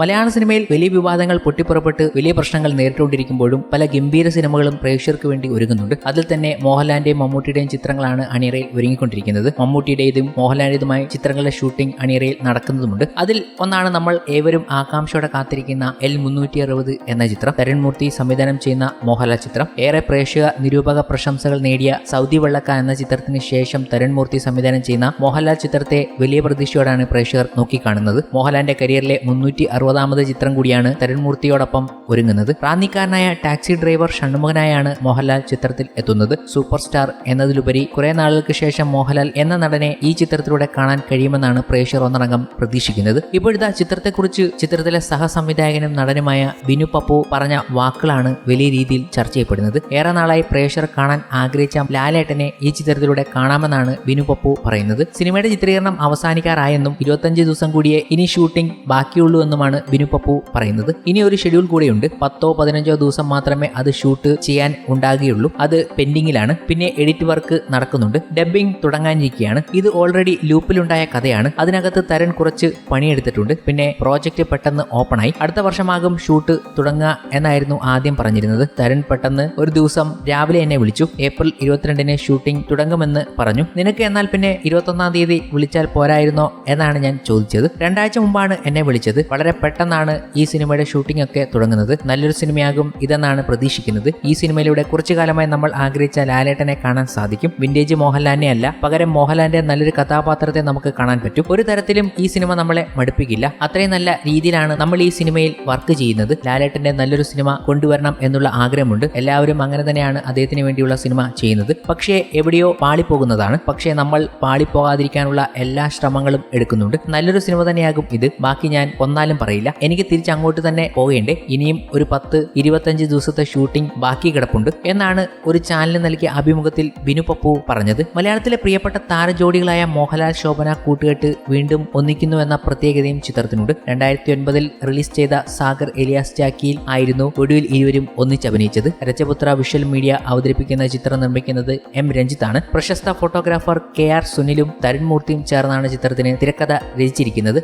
മലയാള സിനിമയിൽ വലിയ വിവാദങ്ങൾ പൊട്ടിപ്പുറപ്പെട്ട് വലിയ പ്രശ്നങ്ങൾ നേരിട്ടുകൊണ്ടിരിക്കുമ്പോഴും പല ഗംഭീര സിനിമകളും പ്രേക്ഷകർക്ക് വേണ്ടി ഒരുങ്ങുന്നുണ്ട്. അതിൽ തന്നെ മോഹൻലാലിന്റെയും മമ്മൂട്ടിയുടെയും ചിത്രങ്ങളാണ് അണിയറയിൽ ഒരുങ്ങിക്കൊണ്ടിരിക്കുന്നത്. മമ്മൂട്ടിയുടേതും മോഹൻലാലിന്റേതുമായ ചിത്രങ്ങളുടെ ഷൂട്ടിംഗ് അണിയറയിൽ നടക്കുന്നതുമുണ്ട്. അതിൽ ഒന്നാണ് നമ്മൾ ഏവരും ആകാംക്ഷയോടെ കാത്തിരിക്കുന്ന എൽ മുന്നൂറ്റി അറുപത് എന്ന ചിത്രം. തരുൺമൂർത്തി സംവിധാനം ചെയ്യുന്ന മോഹൻലാൽ ചിത്രം. ഏറെ പ്രേക്ഷക നിരൂപക പ്രശംസകൾ നേടിയ സൗദി വെള്ളക്ക എന്ന ചിത്രത്തിന് ശേഷം തരുൺമൂർത്തി സംവിധാനം ചെയ്യുന്ന മോഹൻലാൽ ചിത്രത്തെ വലിയ പ്രതീക്ഷയോടാണ് പ്രേക്ഷകർ നോക്കിക്കാണുന്നത്. മോഹൻലാലിന്റെ കരിയറിലെ മുന്നൂറ്റി അറുപതാമത് ചിത്രം കൂടിയാണ് തരുൺമൂർത്തിയോടൊപ്പം ഒരുങ്ങുന്നത്. റാന്നിക്കാരനായ ടാക്സി ഡ്രൈവർ ഷൺമുഖനായാണ് മോഹൻലാൽ ചിത്രത്തിൽ എത്തുന്നത്. സൂപ്പർ സ്റ്റാർ എന്നതിലുപരി കുറെ നാളുകൾക്ക് ശേഷം മോഹൻലാൽ എന്ന നടനെ ഈ ചിത്രത്തിലൂടെ കാണാൻ കഴിയുമെന്നാണ് പ്രേക്ഷകർ ഒന്നടങ്കം പ്രതീക്ഷിക്കുന്നത്. ഇപ്പോഴത്തെ ചിത്രത്തെക്കുറിച്ച് ചിത്രത്തിലെ സഹസംവിധായകനും നടനുമായ ബിനു പപ്പു പറഞ്ഞ വാക്കുകളാണ് വലിയ രീതിയിൽ ചർച്ച ചെയ്യപ്പെടുന്നത്. ഏറെ നാളായി പ്രേക്ഷകർ കാണാൻ ആഗ്രഹിച്ച ലാലേട്ടനെ ഈ ചിത്രത്തിലൂടെ കാണാമെന്നാണ് ബിനു പപ്പു പറയുന്നത്. സിനിമയുടെ ചിത്രീകരണം അവസാനിക്കാറായെന്നും ഇരുപത്തഞ്ച് ദിവസം കൂടിയേ ഇനി ഷൂട്ടിംഗ് ബാക്കിയുള്ളൂ എന്നുമാണ് ബിനു പപ്പു പറയുന്നത്. ഇനി ഒരു ഷെഡ്യൂൾ കൂടെയുണ്ട്. പത്തോ പതിനഞ്ചോ ദിവസം മാത്രമേ അത് ഷൂട്ട് ചെയ്യാൻ ഉണ്ടാകുകയുള്ളൂ. അത് പെൻഡിങ്ങിലാണ് പിന്നെ എഡിറ്റ് വർക്ക് നടക്കുന്നുണ്ട്. ഡബ്ബിംഗ് തുടങ്ങാനിരിക്കുകയാണ്. ഇത് ഓൾറെഡി ലൂപ്പിലുണ്ടായ കഥയാണ്. അതിനകത്ത് തരൻ കുറച്ച് പണിയെടുത്തിട്ടുണ്ട്. പിന്നെ പ്രോജക്റ്റ് പെട്ടെന്ന് ഓപ്പണായി അടുത്ത വർഷമാകും ഷൂട്ട് തുടങ്ങുക എന്നായിരുന്നു ആദ്യം പറഞ്ഞിരുന്നത്. തരൻ പെട്ടെന്ന് ഒരു ദിവസം രാവിലെ എന്നെ വിളിച്ചു. ഏപ്രിൽ ഇരുപത്തിരണ്ടിന് ഷൂട്ടിംഗ് തുടങ്ങുമെന്ന് പറഞ്ഞു. നിനക്ക് എന്നാൽ പിന്നെ ഇരുപത്തൊന്നാം തീയതി വിളിച്ചാൽ പോരായിരുന്നോ? എന്നാണ് ഞാൻ ചോദിച്ചത്. രണ്ടാഴ്ച മുമ്പാണ് എന്നെ വിളിച്ചത്. വളരെ പെട്ടെന്നാണ് ഈ സിനിമയുടെ ഷൂട്ടിംഗ് ഒക്കെ തുടങ്ങുന്നത്. നല്ലൊരു സിനിമയാകും ഇതെന്നാണ് പ്രതീക്ഷിക്കുന്നത്. ഈ സിനിമയിലൂടെ കുറച്ചു കാലമായി നമ്മൾ ആഗ്രഹിച്ച ലാലേട്ടനെ കാണാൻ സാധിക്കും. വിന്റേജ് മോഹൻലാലിനെ അല്ല പകരം മോഹൻലാലിന്റെ നല്ലൊരു കഥാപാത്രത്തെ നമുക്ക് കാണാൻ പറ്റും. ഒരു തരത്തിലും ഈ സിനിമ നമ്മളെ മടുപ്പിക്കില്ല. അത്രയും നല്ല രീതിയിലാണ് നമ്മൾ ഈ സിനിമയിൽ വർക്ക് ചെയ്യുന്നത്. ലാലേട്ടന്റെ നല്ലൊരു സിനിമ കൊണ്ടുവരണം എന്നുള്ള ആഗ്രഹമുണ്ട്. എല്ലാവരും അങ്ങനെ തന്നെയാണ് അദ്ദേഹത്തിന് വേണ്ടിയുള്ള സിനിമ ചെയ്യുന്നത്. പക്ഷേ എവിടെയോ പാളിപ്പോകുന്നതാണ്. പക്ഷേ നമ്മൾ പാളിപ്പോകാതിരിക്കാനുള്ള എല്ലാ ശ്രമങ്ങളും എടുക്കുന്നുണ്ട്. നല്ലൊരു സിനിമ തന്നെയാകും ഇത്. ബാക്കി ഞാൻ ഒന്നാലും പറയില്ല എനിക്ക് തിരിച്ച് അങ്ങോട്ട് തന്നെ പോകേണ്ടേ. ഇനിയും ഒരു പത്ത് ഇരുപത്തഞ്ച് ദിവസത്തെ ഷൂട്ടിംഗ് ബാക്കി കിടപ്പുണ്ട് എന്നാണ് ഒരു ചാനലിന് നൽകിയ അഭിമുഖത്തിൽ ബിനു പപ്പു പറഞ്ഞത്. മലയാളത്തിലെ പ്രിയപ്പെട്ട താരജോഡികളായ മോഹൻലാൽ ശോഭന കൂട്ടുകെട്ട് വീണ്ടും ഒന്നിക്കുന്നു എന്ന പ്രത്യേകതയും ചിത്രത്തിനുണ്ട്. രണ്ടായിരത്തി ഒൻപതിൽ റിലീസ് ചെയ്ത സാഗർ എലിയാസ് ജാക്കിയിൽ ആയിരുന്നു ഒടുവിൽ ഇരുവരും ഒന്നിച്ചഭിനയിച്ചത് രജപുത്ര വിഷ്വൽ മീഡിയ അവതരിപ്പിക്കുന്ന ചിത്രം നിർമ്മിക്കുന്നത് എം. രഞ്ജിത്താണ് പ്രശസ്ത ഫോട്ടോഗ്രാഫർ കെ. ആർ. സുനിലും തരുൺമൂർത്തിയും ചേർന്നാണ് ചിത്രത്തിന് തിരക്കഥ രചിച്ചിരിക്കുന്നത്.